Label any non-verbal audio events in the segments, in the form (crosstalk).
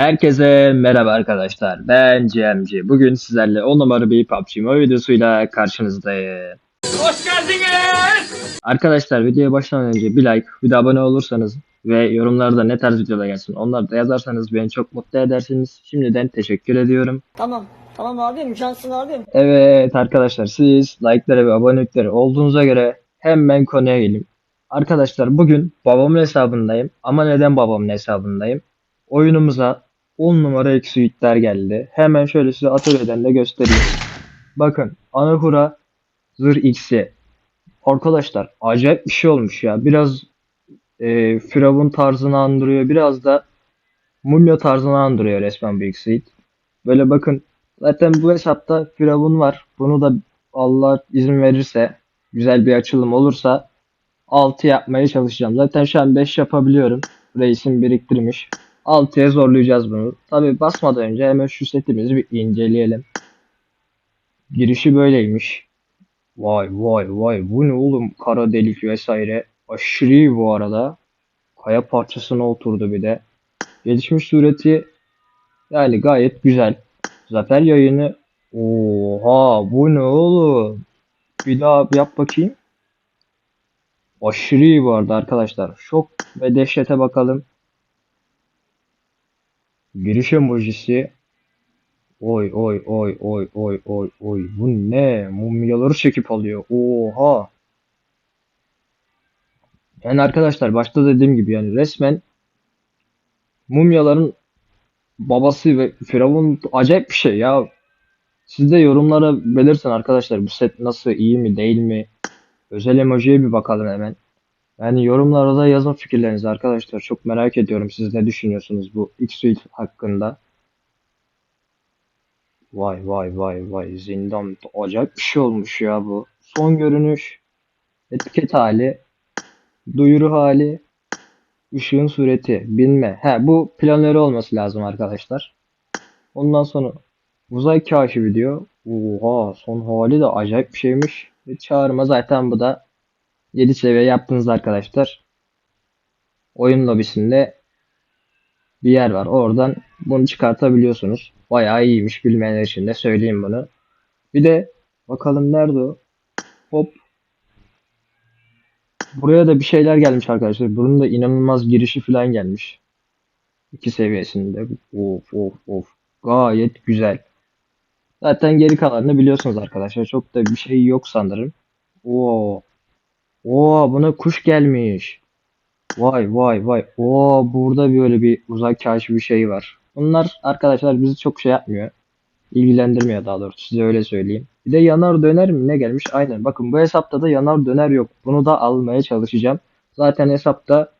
Herkese merhaba arkadaşlar. Ben CMC. Bugün sizlerle 10 numara bir PUBG Mobile videosuyla karşınızdayım. Hoş geldiniz. Arkadaşlar videoya başlamadan önce bir like, bir de abone olursanız ve yorumlarda ne tarz videolar gelsin onları da yazarsanız beni çok mutlu edersiniz. Şimdiden teşekkür ediyorum. Tamam. Tamam abim. Cansın abim. Evet arkadaşlar siz like'ları ve abonelikleri olduğunuza göre hemen konuya gelin. Arkadaşlar bugün babamın hesabındayım ama neden babamın hesabındayım? Oyunumuza 10 numara eksuitler geldi. Hemen şöyle size atölyeden de göstereyim. Bakın Anahura Zırh X'i. Arkadaşlar acayip bir şey olmuş ya. Biraz e, Firavun tarzını andırıyor. Biraz da Mumya tarzını andırıyor resmen bu Exuit. Böyle bakın Zaten bu hesapta Firavun var. Bunu da Allah izin verirse, güzel bir açılım olursa 6 yapmaya çalışacağım. Zaten şu an 5 yapabiliyorum. Reisim biriktirmiş. 6'ya zorlayacağız bunu. Tabi basmadan önce hemen şu setimizi bir inceleyelim. Girişi böyleymiş. Vay vay vay bu ne oğlum kara delik vesaire. Aşırı iyi bu arada. Kaya parçasına oturdu bir de. Gelişmiş sureti yani gayet güzel. Zafer yayını. Oha bu ne oğlum? Bir daha yap bakayım. Aşırı iyi bu arkadaşlar. Şok ve dehşete bakalım. Giriş emojisi. Oy oy oy oy oy oy oy. Bu ne? Mumyaları çekip alıyor. Oha. Yani arkadaşlar başta dediğim gibi yani resmen mumyaların babası ve Firavun acayip bir şey ya. Siz de yorumlara belirtin arkadaşlar bu set nasıl iyi mi değil mi? Özel emojiye bir bakalım hemen. Yani yorumlara da yazın fikirlerinizi arkadaşlar. Çok merak ediyorum siz ne düşünüyorsunuz bu X-Suite hakkında. Vay vay vay vay zindan acayip bir şey olmuş ya bu. Son görünüş, etiket hali, duyuru hali, Işığın sureti, binme. He bu planları olması lazım arkadaşlar. Ondan sonra uzay kaşifi diyor. Oha son hali de acayip bir şeymiş. Ve çağırma zaten bu da 7 seviye yaptınız arkadaşlar. Oyun lobisinde bir yer var. Oradan bunu çıkartabiliyorsunuz. Bayağı iyiymiş bilmeyenler için de söyleyeyim bunu. Bir de bakalım nerede o? Hop Buraya da bir şeyler gelmiş arkadaşlar. Bunun da inanılmaz girişi falan gelmiş. İki seviyesinde. Of of of. Gayet güzel. Zaten geri kalanını biliyorsunuz arkadaşlar. Çok da bir şey yok sanırım. Oo. Oo buna kuş gelmiş. Vay vay vay. Oo burada böyle bir uzay kaşif bir şey var. Bunlar arkadaşlar bizi çok şey yapmıyor. İlgilendirmiyor daha doğrusu size öyle söyleyeyim. Bir de yanar döner mi ne gelmiş? Aynen. Bakın bu hesapta da yanar döner yok. Bunu da almaya çalışacağım. Zaten hesapta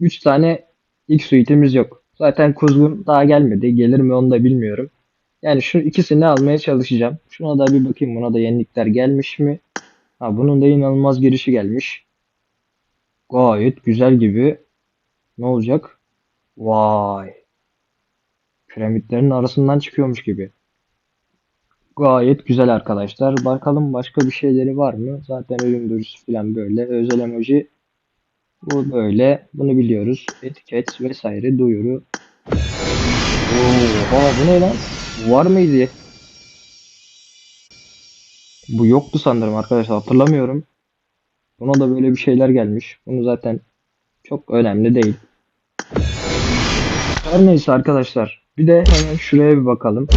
3 tane X suite'imiz yok. Zaten kuzgun daha gelmedi. Gelir mi onu da bilmiyorum. Yani şu ikisini almaya çalışacağım. Şuna da bir bakayım. Buna da yenilikler gelmiş mi? Ha bunun da inanılmaz girişi gelmiş. Gayet güzel gibi. Ne olacak? Vay. Piramitlerin arasından çıkıyormuş gibi. Gayet güzel arkadaşlar. Bakalım başka bir şeyleri var mı? Zaten ölüm duyurusu falan böyle. Özel emoji bu böyle. Bunu biliyoruz. Etiket vesaire duyuru. Oha bu ne lan? Var mıydı? Bu yoktu sanırım arkadaşlar. Hatırlamıyorum. Buna da böyle bir şeyler gelmiş. Bunu zaten çok önemli değil. Her neyse arkadaşlar. Bir de hemen şuraya bir bakalım.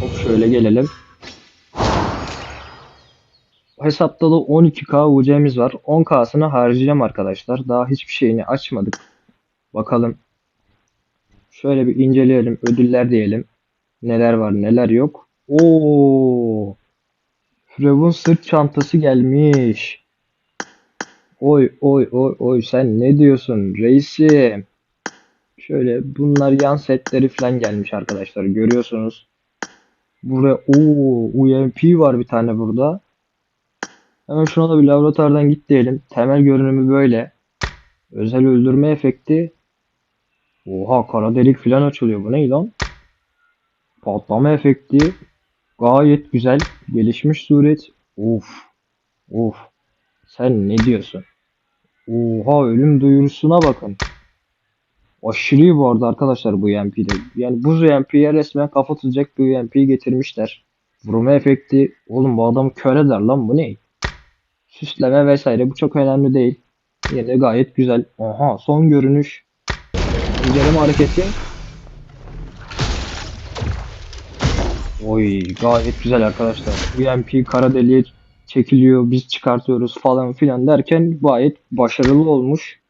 Hop şöyle gelelim. Hesapta da 12k UC'miz var. 10k'sını harcayacağım arkadaşlar. Daha hiçbir şeyini açmadık. Bakalım. Şöyle bir inceleyelim. Ödüller diyelim. Neler var neler yok. Oo. Firavun sırt çantası gelmiş. Oy oy oy oy sen ne diyorsun reisim? Şöyle bunlar yan setleri falan gelmiş arkadaşlar. Görüyorsunuz. Buraya o UMP var bir tane burada. Hemen şuna da bir laboratuvardan git diyelim. Temel görünümü böyle. Özel öldürme efekti. Oha kara delik falan açılıyor. Bu ne lan? Patlama efekti. Gayet güzel. Gelişmiş suret. Of. Of. Sen ne diyorsun? Oha ölüm duyurusuna bakın. Aşırı bu arada arkadaşlar bu UMP'de. Yani buz UMP'ye resmen kafa tutacak bir UMP'yi getirmişler. Vurma efekti. Oğlum bu adam kör eder lan bu ne? Süsleme vesaire bu çok önemli değil. Yine gayet güzel. Aha son görünüş. İnceleme hareketi. Oy gayet güzel arkadaşlar. UMP kara deliğe çekiliyor biz çıkartıyoruz falan filan derken gayet başarılı olmuş.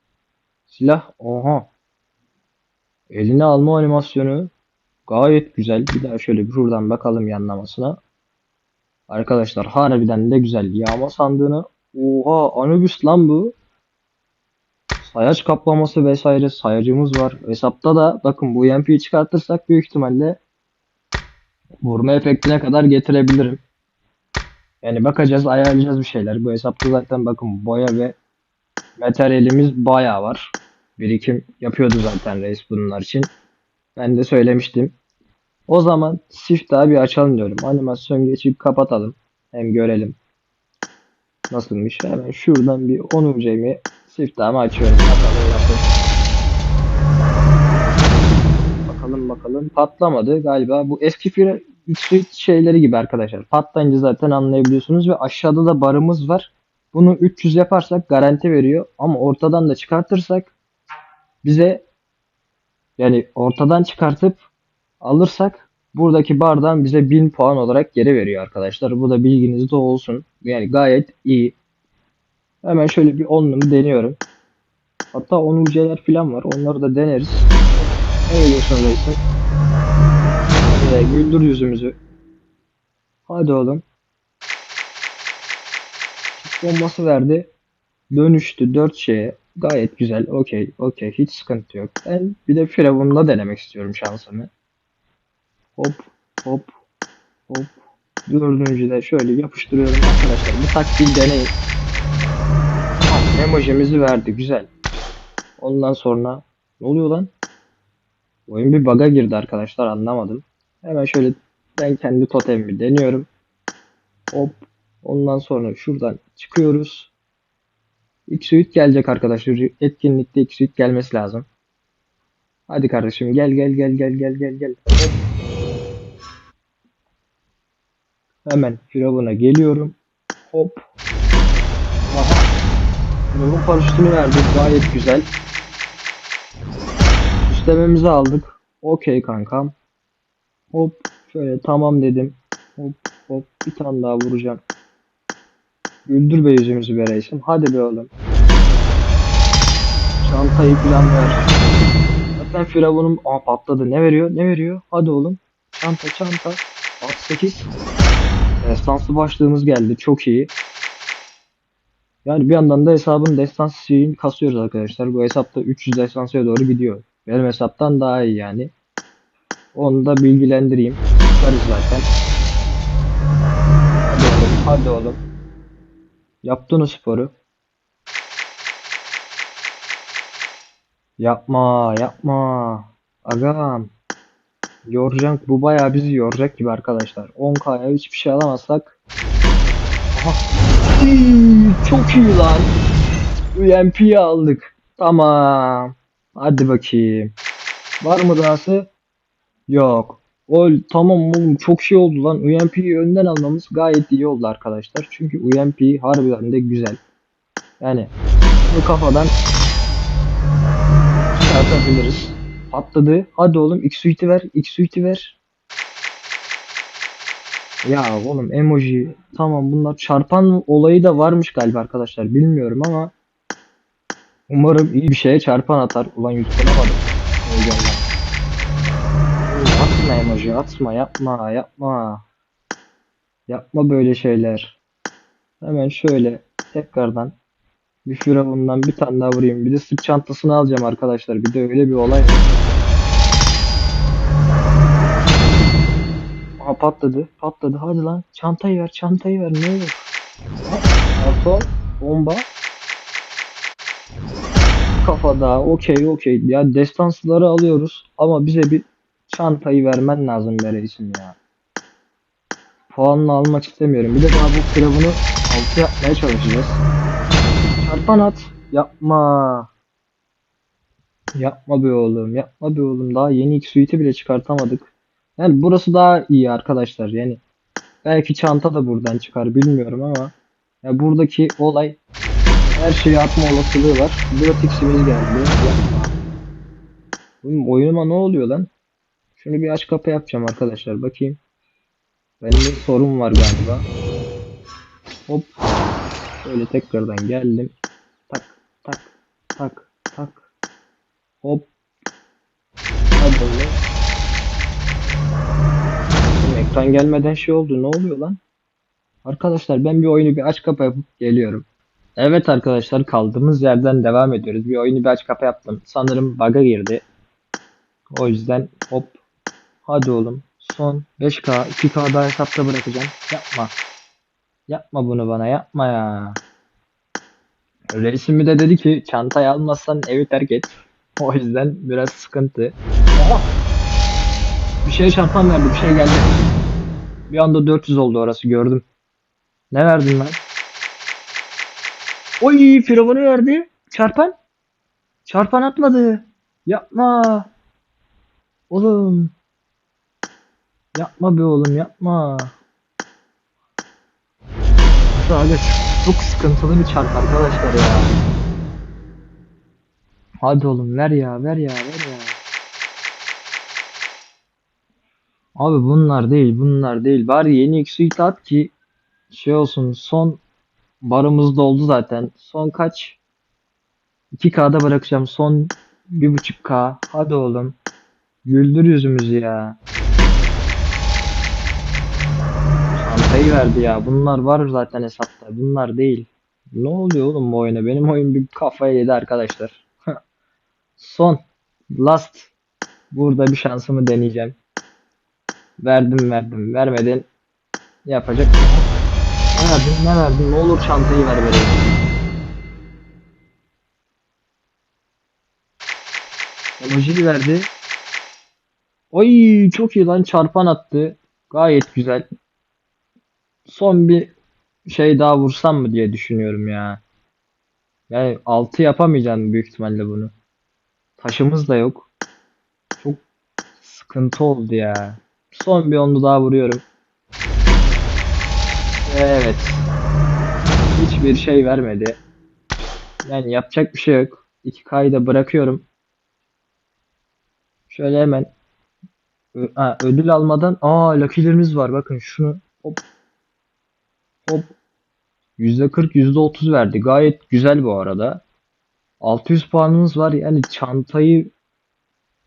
Silah oha. Eline alma animasyonu gayet güzel. Bir daha şöyle bir şuradan bakalım yanlamasına. Arkadaşlar harbiden de güzel. Yağma sandığını oha Anubis lan bu. Sayaç kaplaması vesaire sayacımız var. Hesapta da bakın bu UMP'yi çıkartırsak büyük ihtimalle vurma efektine kadar getirebilirim. Yani bakacağız, ayarlayacağız bir şeyler. Bu hesapta zaten bakın boya ve materyalimiz bayağı var. Birikim yapıyordu zaten reis bunlar için. Ben de söylemiştim. O zaman siftahı bir açalım diyorum. Animasyon geçip kapatalım. Hem görelim. Nasılmış? Hemen şuradan bir 10 UC'mi siftahımı açıyorum. Bakalım. Bakalım bakalım. Patlamadı galiba. Bu eski fire X-Suite şeyleri gibi arkadaşlar. Patlayınca zaten anlayabiliyorsunuz ve aşağıda da barımız var. Bunu 300 yaparsak garanti veriyor ama ortadan da çıkartırsak bize yani ortadan çıkartıp alırsak buradaki bardan bize 1000 puan olarak geri veriyor arkadaşlar. Bu da bilginizde olsun. Yani gayet iyi. Hemen şöyle bir 10'lumu deniyorum. Hatta 10 UC'ler falan var. Onları da deneriz. Geliyorsun reisim? Hadi güldür yüzümüzü. Hadi oğlum. Bombası verdi. Dönüştü 4 şeye. Gayet güzel. Okey. Okey. Hiç sıkıntı yok. Ben bir de Firavun'la denemek istiyorum şansımı. Hop. Hop. Hop. Dördüncü de şöyle yapıştırıyorum arkadaşlar. Bu taktiği deneyin. Emojimizi verdi. Güzel. Ondan sonra ne oluyor lan? Oyun bir bug'a girdi arkadaşlar anlamadım. Hemen şöyle ben kendi totemimi deniyorum. Hop. Ondan sonra şuradan çıkıyoruz. X-Suite gelecek arkadaşlar. Etkinlikte X-Suite gelmesi lazım. Hadi kardeşim gel gel gel gel gel gel gel. Hemen Firavun'a geliyorum. Hop. Aha. Firavun paraşütünü verdi. Gayet güzel. Süslememizi aldık. Okey kankam. Hop. Şöyle tamam dedim. Hop hop. Bir tane daha vuracağım. Güldür be yüzümüzü be reisim. Hadi be oğlum. Çantayı plan ver. Zaten Firavun'um Aa, patladı. Ne veriyor? Ne veriyor? Hadi oğlum. Çanta çanta. 68. Destansı başlığımız geldi. Çok iyi. Yani bir yandan da hesabın destansı şeyini kasıyoruz arkadaşlar. Bu hesapta 300 destansıya doğru gidiyor. Benim hesaptan daha iyi yani. Onu da bilgilendireyim. Çıkarız zaten. Hadi oğlum. Hadi oğlum. Yaptın o sporu. Yapma, yapma. Agam. Yoracak, bu bayağı bizi yoracak gibi arkadaşlar. 10k'ya hiçbir şey alamazsak. Aha. Iy, çok iyi lan. UMP'yi aldık. Tamam. Hadi bakayım. Var mı dahası? Yok. O tamam oğlum çok şey oldu lan. UMP'yi önden almamız gayet iyi oldu arkadaşlar. Çünkü UMP harbiden de güzel. Yani bu kafadan çıkartabiliriz. Patladı. Hadi oğlum X suite'i ver. X suite'i ver. Ya oğlum emoji. Tamam bunlar çarpan olayı da varmış galiba arkadaşlar. Bilmiyorum ama umarım iyi bir şeye çarpan atar. Ulan yutkunamadım. Heyecanla. Atma emoji atma yapma yapma. Yapma böyle şeyler. Hemen şöyle tekrardan bir firavundan bir tane daha vurayım. Bir de sırt çantasını alacağım arkadaşlar. Bir de öyle bir olay var. Aha patladı. Patladı. Hadi lan. Çantayı ver. Çantayı ver. Ne olur. Atom. Bomba. Kafada. Okey okey. Ya destansları alıyoruz. Ama bize bir çantayı vermen lazım be reisim ya. Puanla almak istemiyorum. Bir de daha bu firavunu altı yapmaya çalışacağız. Çarpan at. Yapma. Yapma be oğlum, yapma be oğlum. Daha yeni ilk suite'i bile çıkartamadık. Yani burası daha iyi arkadaşlar. Yani belki çanta da buradan çıkar bilmiyorum ama ya buradaki olay her şeyi atma olasılığı var. Gratix'imiz geldi. Oğlum oyunuma ne oluyor lan? Şunu bir aç kapa yapacağım arkadaşlar. Bakayım. Bende sorun var galiba. Hop. Şöyle tekrardan geldim. Tak tak tak tak. Hop. Hadi Ekran gelmeden şey oldu. Ne oluyor lan? Arkadaşlar ben bir oyunu bir aç kapa yapıp geliyorum. Evet arkadaşlar kaldığımız yerden devam ediyoruz. Bir oyunu bir aç kapa yaptım. Sanırım bug'a girdi. O yüzden hop. Hadi oğlum. Son 5K, 2K daha hesapta bırakacağım. Yapma. Yapma bunu bana yapma ya. Reisimi de dedi ki çantayı almazsan evi terk et. O yüzden biraz sıkıntı. Oha! Bir şey çarpan verdi bir şey geldi. Bir anda 400 oldu orası gördüm. Ne verdin lan? Oy firavunu verdi. Çarpan. Çarpan atmadı. Yapma. Oğlum. Yapma be oğlum yapma. Abi çok sıkıntılı bir çarp arkadaşlar ya. Hadi oğlum ver ya ver ya ver ya. Abi bunlar değil bunlar değil. Bari yeni X-Suite at ki şey olsun son barımız doldu zaten. Son kaç? 2K'da bırakacağım. Son 1.5K. Hadi oğlum. Güldür yüzümüzü ya. Çantayı verdi ya. Bunlar var zaten hesapta. Bunlar değil. Ne oluyor oğlum bu oyuna? Benim oyun bir kafaya yedi arkadaşlar. (laughs) Son. Last. Burada bir şansımı deneyeceğim. Verdim verdim. Vermedin. Yapacak. Ne verdin? Ne verdin? Ne olur çantayı ver bana. Emoji verdi. Oy çok iyi lan çarpan attı. Gayet güzel. Son bir şey daha vursam mı diye düşünüyorum ya. Yani 6 yapamayacağım büyük ihtimalle bunu. Taşımız da yok. Çok sıkıntı oldu ya. Son bir onu daha vuruyorum. Evet. Hiçbir şey vermedi. Yani yapacak bir şey yok. 2K'yı da bırakıyorum. Şöyle hemen ha, ödül almadan aa lucky'lerimiz var. Bakın şunu hop hop %40 %30 verdi. Gayet güzel bu arada. 600 puanımız var. Yani çantayı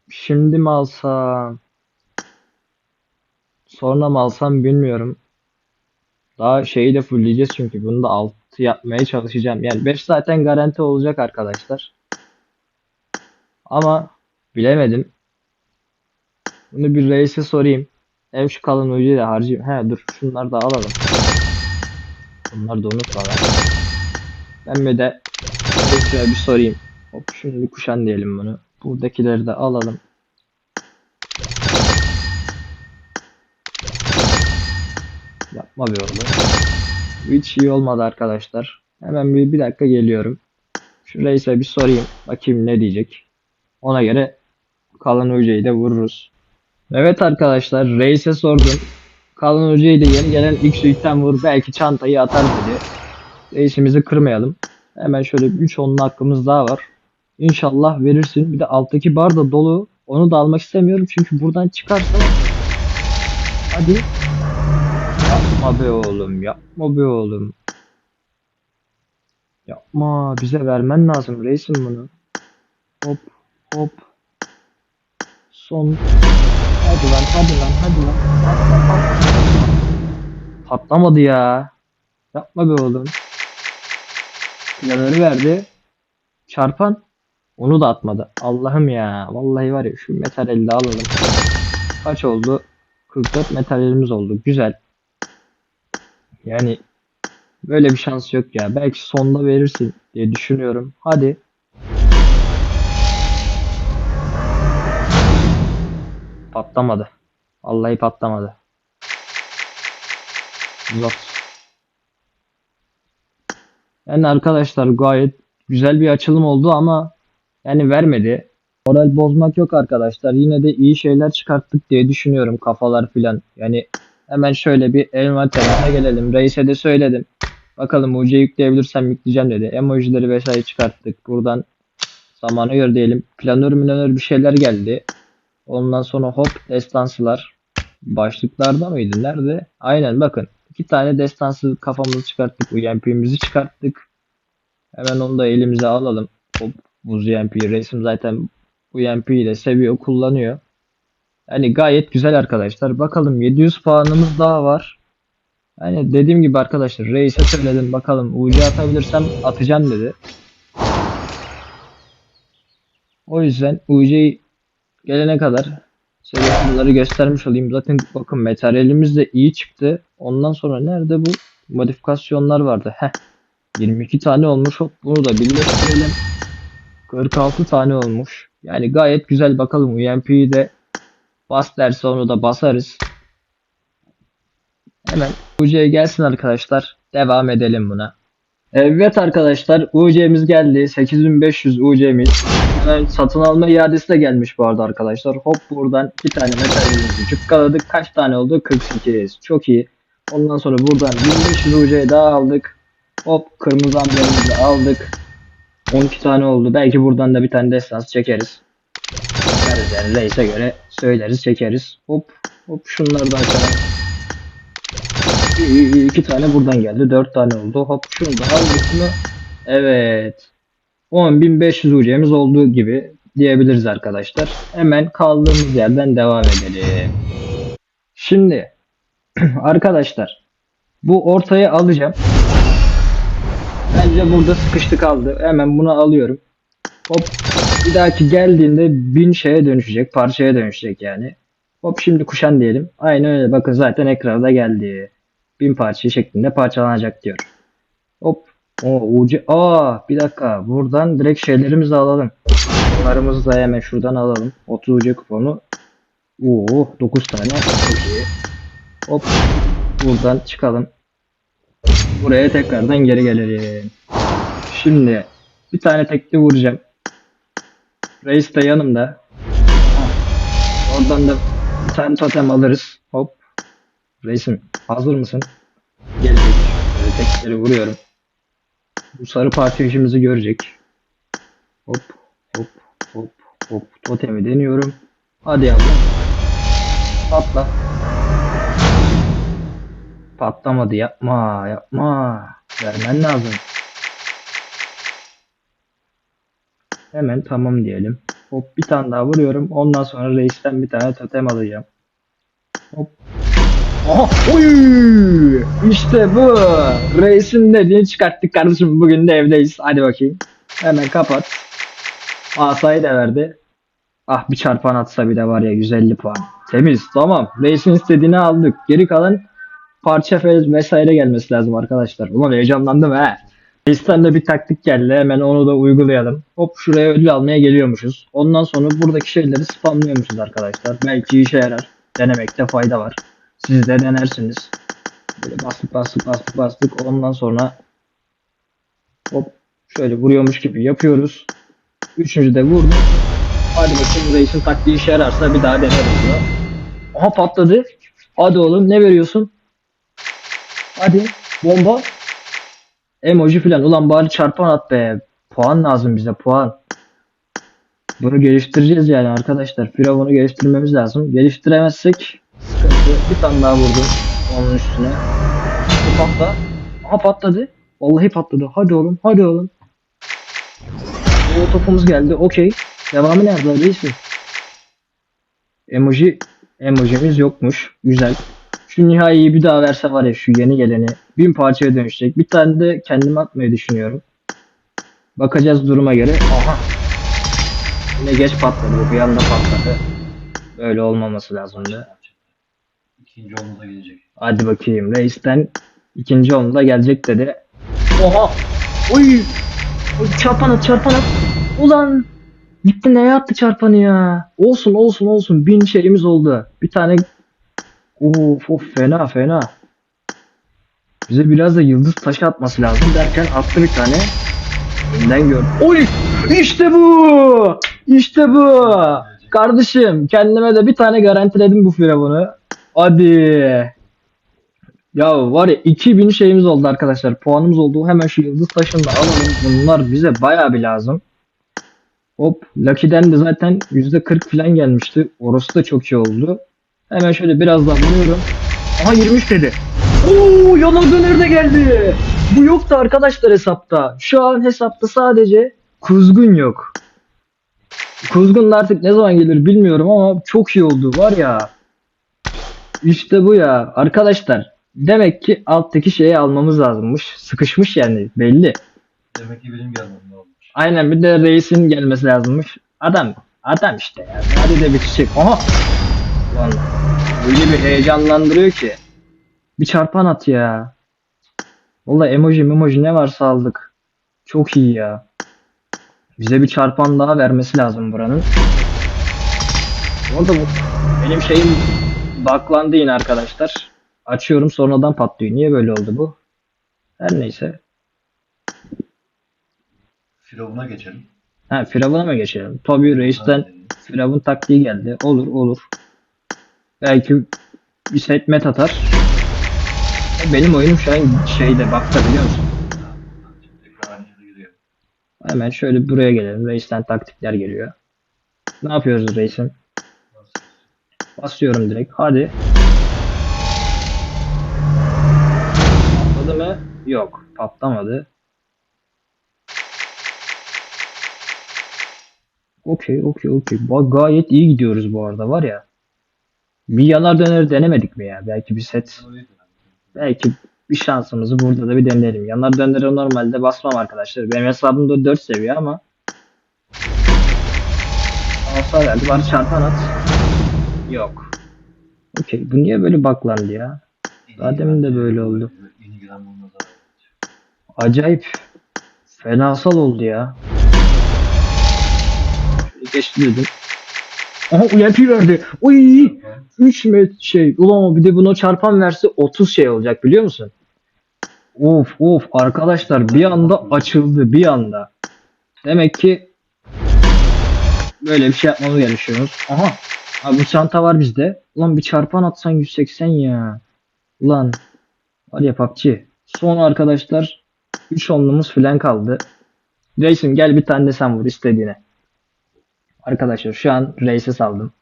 şimdi mi alsam sonra mı alsam bilmiyorum. Daha şeyi de fullleyeceğiz çünkü bunu da 6 yapmaya çalışacağım. Yani 5 zaten garanti olacak arkadaşlar. Ama bilemedim. Bunu bir reise sorayım. Hem şu kalan ucuyu da harcayayım. He dur şunları da alalım. Bunları da unutma lan. Ben bir de bir sorayım. Hop şunu bir kuşan diyelim bunu. Buradakileri de alalım. Yapma oğlum. Bu hiç iyi olmadı arkadaşlar. Hemen bir, bir dakika geliyorum. Şu reise bir sorayım. Bakayım ne diyecek. Ona göre kalan ucuyu da vururuz. Evet arkadaşlar reise sordum. Kalan hocayı da yeni gelen ilk suitten vur belki çantayı atar dedi. Reisimizi kırmayalım. Hemen şöyle 3 onlu hakkımız daha var. İnşallah verirsin. Bir de alttaki bar da dolu. Onu da almak istemiyorum çünkü buradan çıkarsa hadi yapma be oğlum yapma be oğlum yapma bize vermen lazım reisim bunu hop hop son Hadi lan hadi lan hadi lan. Patla, patla. Patlamadı ya. Yapma be oğlum. Planörü verdi. Çarpan. Onu da atmadı. Allah'ım ya. Vallahi var ya şu metalleri de alalım. Kaç oldu? 44 metallerimiz oldu. Güzel. Yani böyle bir şans yok ya. Belki sonda verirsin diye düşünüyorum. Hadi. Patlamadı. Vallahi patlamadı. Zor. Yani arkadaşlar gayet güzel bir açılım oldu ama yani vermedi. Moral bozmak yok arkadaşlar. Yine de iyi şeyler çıkarttık diye düşünüyorum kafalar filan. Yani hemen şöyle bir envanterine gelelim. Reis'e de söyledim. Bakalım UC yükleyebilirsem yükleyeceğim dedi. Emojileri vesaire çıkarttık. Buradan zamana göre diyelim. Planör minör bir şeyler geldi. Ondan sonra hop destansılar. Başlıklarda mıydı? Nerede? Aynen bakın. iki tane destansı kafamızı çıkarttık. UMP'mizi çıkarttık. Hemen onu da elimize alalım. Hop buz UMP. Reisim zaten UMP ile seviyor, kullanıyor. Yani gayet güzel arkadaşlar. Bakalım 700 puanımız daha var. Yani dediğim gibi arkadaşlar reise söyledim bakalım UC atabilirsem atacağım dedi. O yüzden UC gelene kadar size bunları göstermiş olayım. Zaten bakın materyalimiz de iyi çıktı. Ondan sonra nerede bu modifikasyonlar vardı? Heh. 22 tane olmuş. Bunu da birleştirelim. 46 tane olmuş. Yani gayet güzel bakalım UMP'yi de bas derse onu da basarız. Hemen UC'ye gelsin arkadaşlar. Devam edelim buna. Evet arkadaşlar UC'miz geldi. 8500 UC'miz. Hemen satın alma iadesi de gelmiş bu arada arkadaşlar. Hop buradan iki tane metalimizi cukkaladık. Kaç tane oldu? 48. Çok iyi. Ondan sonra buradan 1500 UC daha aldık. Hop kırmızı amblemimizi aldık. 12 tane oldu. Belki buradan da bir tane destans çekeriz. Çekeriz yani reise göre söyleriz çekeriz. Hop hop şunları da iyi. İki tane buradan geldi. Dört tane oldu. Hop şunu da aldık mı? Evet. 10.500 UC'miz olduğu gibi diyebiliriz arkadaşlar. Hemen kaldığımız yerden devam edelim. Şimdi (clears throat) arkadaşlar bu ortaya alacağım. Bence burada sıkıştı kaldı. Hemen bunu alıyorum. Hop bir dahaki geldiğinde bin şeye dönüşecek. Parçaya dönüşecek yani. Hop şimdi kuşan diyelim. Aynen öyle. Bakın zaten ekranda geldi. Bin parça şeklinde parçalanacak diyor. Hop. O ucu. Aa bir dakika. Buradan direkt şeylerimizi alalım. Bunlarımızı da hemen şuradan alalım. 30 ucu kuponu. Oo 9 tane. Hop. Buradan çıkalım. Buraya tekrardan geri gelelim. Şimdi bir tane tekli vuracağım. Reis de yanımda. Oradan da tane totem alırız. Hop. Reisim hazır mısın? Gelecek. Böyle tekleri vuruyorum. Bu sarı parça işimizi görecek. Hop hop hop hop. Totemi deniyorum. Hadi yavrum. Patla. Patlamadı yapma yapma. Vermen lazım. Hemen tamam diyelim. Hop bir tane daha vuruyorum. Ondan sonra reisten bir tane totem alacağım. Hop. Aha, oy! İşte bu. Reisin dediğini çıkarttık kardeşim. Bugün de evdeyiz. Hadi bakayım. Hemen kapat. Asayı da verdi. Ah bir çarpan atsa bir de var ya 150 puan. Temiz tamam. Reisin istediğini aldık. Geri kalan parça vesaire gelmesi lazım arkadaşlar. Ulan heyecanlandım he. Reisten de bir taktik geldi. Hemen onu da uygulayalım. Hop şuraya ödül almaya geliyormuşuz. Ondan sonra buradaki şeyleri spamlıyormuşuz arkadaşlar. Belki işe yarar. Denemekte fayda var. Siz de denersiniz. Böyle bastık bastık bastık bastık. Ondan sonra hop şöyle vuruyormuş gibi yapıyoruz. Üçüncü de vurdum. Hadi bakayım reisin taktiği işe yararsa bir daha deneriz diyor. Aha patladı. Hadi oğlum ne veriyorsun? Hadi bomba. Emoji filan. Ulan bari çarpan at be. Puan lazım bize puan. Bunu geliştireceğiz yani arkadaşlar. Firavun'u geliştirmemiz lazım. Geliştiremezsek sıkıntı. Bir tane daha vurdum onun üstüne. Bu patla. Aha patladı. Vallahi patladı. Hadi oğlum. Hadi oğlum. O topumuz geldi. Okey. Devamı nerede mi? Emoji emojimiz yokmuş. Güzel. Şu nihaiyi bir daha verse var ya şu yeni geleni. Bin parçaya dönüşecek. Bir tane de kendime atmayı düşünüyorum. Bakacağız duruma göre. Aha. Yine geç patladı bu. Bir anda patladı. Böyle olmaması lazımdı. İkinci onu da gelecek. Hadi bakayım. Reis'ten ikinci onu da gelecek dedi. Oha! Oy! Oy, Çarpan at çarpan at. Ulan! Gitti neye attı çarpanı ya? Olsun olsun olsun. Bin şeyimiz oldu. Bir tane Of of fena fena. Bize biraz da yıldız taşı atması lazım derken attı bir tane. Önden gör. Oy! İşte bu! İşte bu. Kardeşim kendime de bir tane garantiledim bu firavunu. Hadi. Ya var ya 2000 şeyimiz oldu arkadaşlar. Puanımız oldu. Hemen şu yıldız taşını da alalım. Bunlar bize bayağı bir lazım. Hop. Lucky'den de zaten %40 falan gelmişti. Orası da çok iyi oldu. Hemen şöyle biraz daha vuruyorum. Aha 23 dedi. Oo yalan döner de geldi. Bu yoktu arkadaşlar hesapta. Şu an hesapta sadece kuzgun yok. Kuzgun artık ne zaman gelir bilmiyorum ama çok iyi oldu var ya. İşte bu ya. Arkadaşlar demek ki alttaki şeyi almamız lazımmış. Sıkışmış yani belli. Demek ki benim gelmem olmuş. Aynen bir de reisin gelmesi lazımmış. Adam adam işte ya. Hadi de bitecek. Aha. Lan öyle bir heyecanlandırıyor ki. Bir çarpan at ya. Valla emoji emoji ne varsa aldık. Çok iyi ya. Bize bir çarpan daha vermesi lazım buranın. Orada bu benim şeyim baklandı yine arkadaşlar. Açıyorum sonradan patlıyor. Niye böyle oldu bu? Her neyse. Firavuna geçelim. Ha Firavun'a mı geçelim? Tabii reisten. Firavun taktiği geldi. Olur olur. Belki bir set met atar. Benim oyunum şu an şeyde bakta biliyor musun? Hemen şöyle buraya gelelim. Reisten taktikler geliyor. Ne yapıyoruz reisim? Basıyorum direkt. Hadi. Patladı mı? Yok. Patlamadı. Okey, okey, okey. Gayet iyi gidiyoruz bu arada var ya. Bir yanar döner denemedik mi ya? Belki bir set. Belki bir şansımızı burada da bir deneyelim. Yanar dönere normalde basmam arkadaşlar. Benim hesabımda 4 seviye ama. Alsa verdi. Bari çarpan at. Yok. Okey. Bu niye böyle baklandı ya? Daha demin de böyle oldu. Acayip. Fenasal oldu ya. Şöyle geçti dedim. Aha UMP verdi. Uy. 3 met şey. Ulan bir de buna çarpan verse 30 şey olacak biliyor musun? Of of arkadaşlar bir anda açıldı bir anda. Demek ki böyle bir şey yapmamız gerekiyoruz. Aha. Abi bu çanta var bizde. Ulan bir çarpan atsan 180 ya. Ulan var ya PUBG. Son arkadaşlar 3 onlumuz falan kaldı. Reisim gel bir tane de sen vur istediğine. Arkadaşlar şu an reise saldım.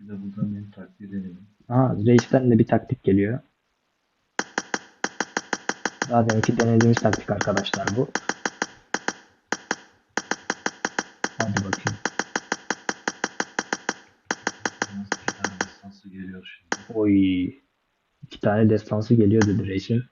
Bir de buradan benim taktiği deneyelim. Aha reisten de bir taktik geliyor. Daha deminki denediğimiz taktik arkadaşlar bu. Hadi bakayım. Nasıl iki tane destansı geliyor şimdi. Oy. İki tane destansı geliyor dedi reisim.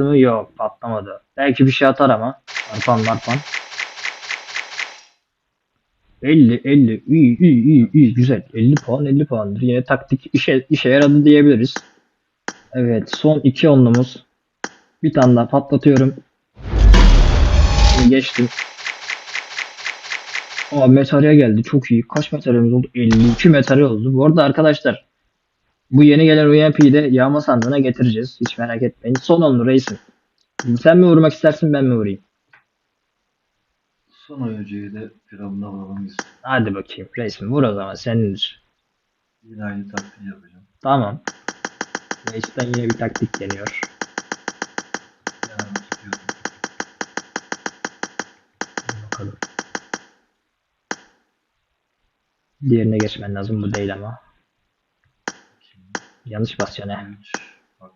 Patladı mı? Yok patlamadı. Belki bir şey atar ama. Arpan marpan. 50 50 iyi iyi iyi iyi güzel 50 puan 50 puandır yine taktik işe işe yaradı diyebiliriz. Evet son iki onlumuz bir tane daha patlatıyorum. Geçtim. Aa metalya geldi çok iyi kaç metalyamız oldu 52 metalya oldu bu arada arkadaşlar bu yeni gelen UMP'yi de yağma sandığına getireceğiz hiç merak etmeyin son onlu reisim. Sen mi vurmak istersin ben mi vurayım? Son oyuncuyu da Firavun'a vuralım gitsin. Hadi bakayım reisim vur o zaman senindir. Yine aynı taktiği yapacağım. Tamam. Reis'ten yine bir taktik geliyor. Yanına tutuyorum. Bakalım. Diğerine geçmen lazım bu değil ama. Yanlış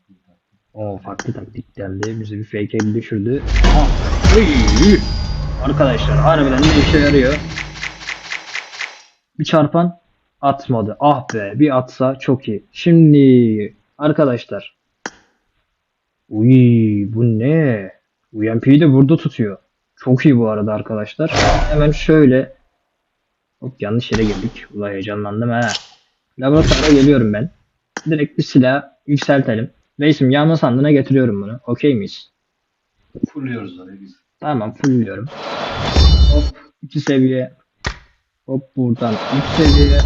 bir taktik. O farklı taktik geldi. Bizi bir fake'e düşürdü. Aha. Uy! Arkadaşlar harbiden ne işe yarıyor. Bir çarpan atmadı. Ah be bir atsa çok iyi. Şimdi arkadaşlar. Uy bu ne? UMP'yi de burada tutuyor. Çok iyi bu arada arkadaşlar. Hemen şöyle. Hop yanlış yere girdik. Ulan heyecanlandım ha. Laboratuvara geliyorum ben. Direkt bir silah yükseltelim. Reisim yağma sandığına getiriyorum bunu. Okey miyiz? Fulluyoruz orayı biz. Tamam fullüyorum. Hop 2 seviye. Hop buradan 3 seviye.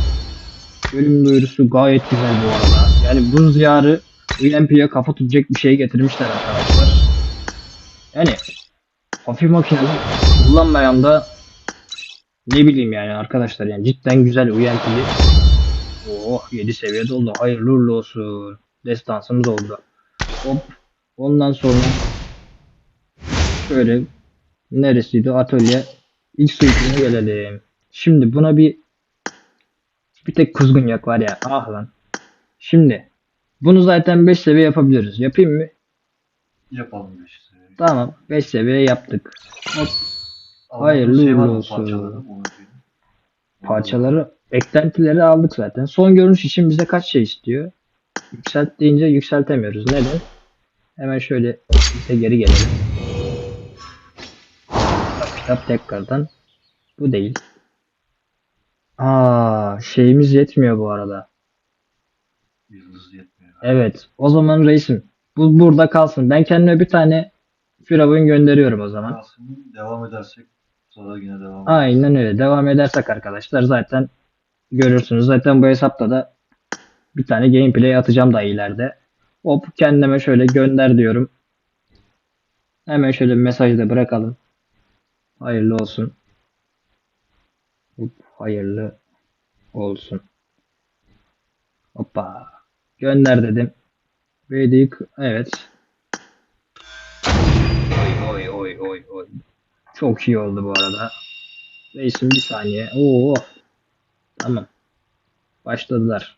Bölüm duyurusu gayet güzel bu arada. Yani buz diyarı UMP'ye kafa tutacak bir şey getirmişler arkadaşlar. Yani hafif makineler kullanmayan da ne bileyim yani arkadaşlar yani cidden güzel UMP'li. Oh 7 seviyede oldu. Hayırlı uğurlu olsun. Destansımız oldu. Hop. Ondan sonra şöyle neresiydi atölye ilk suitine gelelim. Şimdi buna bir bir tek kuzgun yak var ya. Ah lan. Şimdi bunu zaten 5 seviye yapabiliriz. Yapayım mı? Yapalım bir işte. Tamam. 5 seviye yaptık. Hop. Hayırlı şey uğurlu olsun. parçaları? Parçaları, eklentileri aldık zaten. Son görünüş için bize kaç şey istiyor? Yükselt deyince yükseltemiyoruz. Neden? Hemen şöyle bize geri gelelim. Kitap tekrardan. Bu değil. Aa, şeyimiz yetmiyor bu arada. Yıldız yetmiyor. Evet. O zaman reisim. Bu burada kalsın. Ben kendime bir tane Firavun gönderiyorum o zaman. Aslında devam edersek sonra yine devam ederiz. Aynen öyle. Devam edersek arkadaşlar zaten görürsünüz. Zaten bu hesapta da bir tane gameplay atacağım da ileride. Hop kendime şöyle gönder diyorum. Hemen şöyle bir mesaj da bırakalım. Hayırlı olsun. Hop, hayırlı olsun. Hoppa. Gönder dedim. Vedik. Evet. Oy oy oy oy oy. Çok iyi oldu bu arada. Reisim bir saniye. Oo. Tamam. Başladılar.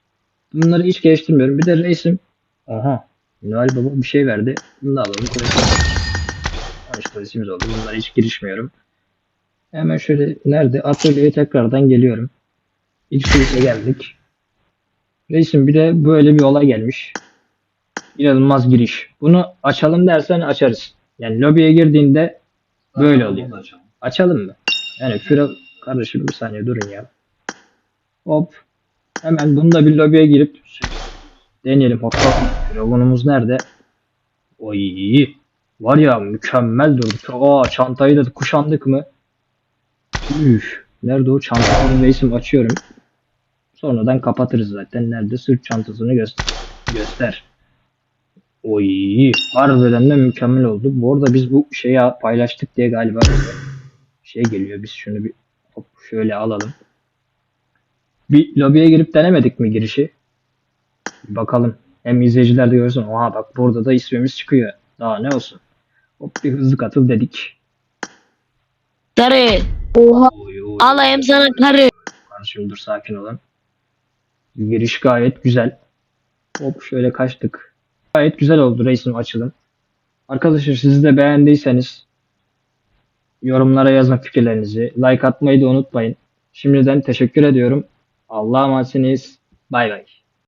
Bunları hiç geliştirmiyorum. Bir de reisim. Aha. Noel Baba bir şey verdi. Bunu da alalım. koyalım. 13 pozisyonumuz oldu. Bunlara hiç girişmiyorum. Hemen şöyle nerede? Atölyeye tekrardan geliyorum. İlk suite geldik. Reisim bir de böyle bir olay gelmiş. İnanılmaz giriş. Bunu açalım dersen açarız. Yani lobiye girdiğinde böyle oluyor. açalım. Mı? Yani Fira kardeşim bir saniye durun ya. Hop. Hemen bunu da bir lobiye girip deneyelim. Hop hop. Nerede? Oy. Var ya mükemmel durdu. Aa çantayı da kuşandık mı? Üf. Nerede o çantanın reisim açıyorum. Sonradan kapatırız zaten. Nerede sırt çantasını göster. Göster. Oy. Harbiden de mükemmel oldu. Bu arada biz bu şeyi paylaştık diye galiba şey geliyor. Biz şunu bir hop şöyle alalım. Bir lobiye girip denemedik mi girişi? Bir bakalım. Hem izleyiciler de görsün. Oha bak burada da ismimiz çıkıyor. Daha ne olsun. Hop bir hızlı katıl dedik. Karı. Oha. Oy, oy. Alayım sana karı. Kardeşim dur sakin olun. Giriş gayet güzel. Hop şöyle kaçtık. Gayet güzel oldu reisim açılım. Arkadaşlar siz de beğendiyseniz yorumlara yazın fikirlerinizi. Like atmayı da unutmayın. Şimdiden teşekkür ediyorum. Allah'a emanetsiniz. Bay bay.